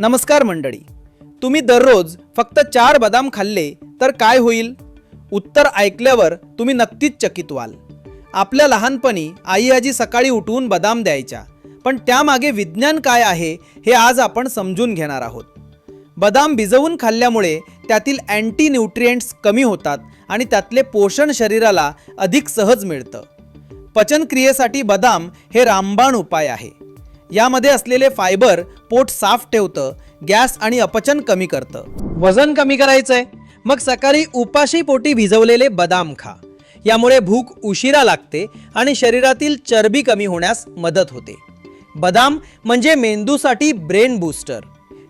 नमस्कार मंडळी. तुम्ही दररोज फक्त चार बदाम खाल्ले तर काय होईल? उत्तर ऐकल्यावर तुम्ही नक्कीच चकित व्हाल. आपल्या लहानपणी आई आजी सकाळी उठवून बदाम द्यायच्या पण त्यामागे विज्ञान काय आहे हे आज आपण समजून घेणार आहोत. बदाम भिजवून खाल्ल्यामुळे त्यातील अँटी न्यूट्रिएंट्स कमी होतात आणि त्यातले पोषण शरीराला अधिक सहज मिळतं. पचनक्रियेसाठी बदाम हे रामबाण उपाय आहे. यामध्ये असलेले फायबर पोट साफ ठेवतं गॅस आणि अपचन कमी करतं. वजन कमी करायचंय. मग सकाळी उपाशी पोटी भिजवलेले बदाम खा. यामुळे भूक उशिरा लागते आणि शरीरातील चरबी कमी होण्यास मदत होते. बदाम म्हणजे मेंदूसाठी ब्रेन बूस्टर.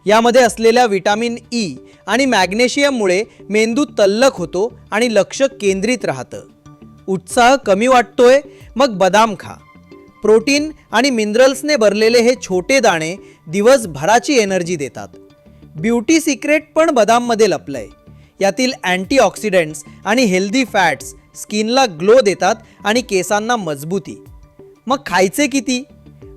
यामध्ये असलेल्या विटामिन ई आणि मॅग्नेशियममुळे मेंदू तल्लख होतो आणि लक्ष केंद्रित राहतं. उत्साह कमी वाटतोय मग बदाम खा. प्रोटीन आणि मिनरल्सने भरलेले हे छोटे दाणे दिवसभराची एनर्जी देतात. ब्युटी सिक्रेट पण बदाममध्ये लपलंय. यातील अँटीऑक्सिडंट्स आणि हेल्दी फॅट्स स्किनला ग्लो देतात आणि केसांना मजबूती. मग खायचे किती?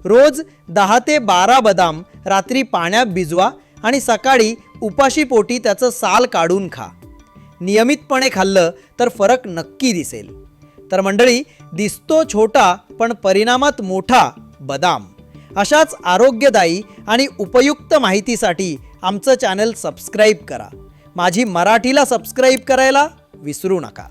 रोज दहा ते बारा बदाम रात्री पाण्यात भिजवा आणि सकाळी उपाशी पोटी त्याचं साल काढून खा. नियमितपणे खाल्लं तर फरक नक्की दिसेल. तर मंडळी दिसतो छोटा पण परिणामात मोठा बदाम. अशाच आरोग्यदायी आणि उपयुक्त माहितीसाठी आमचं चॅनल सबस्क्राईब करा. माझी मराठीला सबस्क्राईब करायला विसरू नका.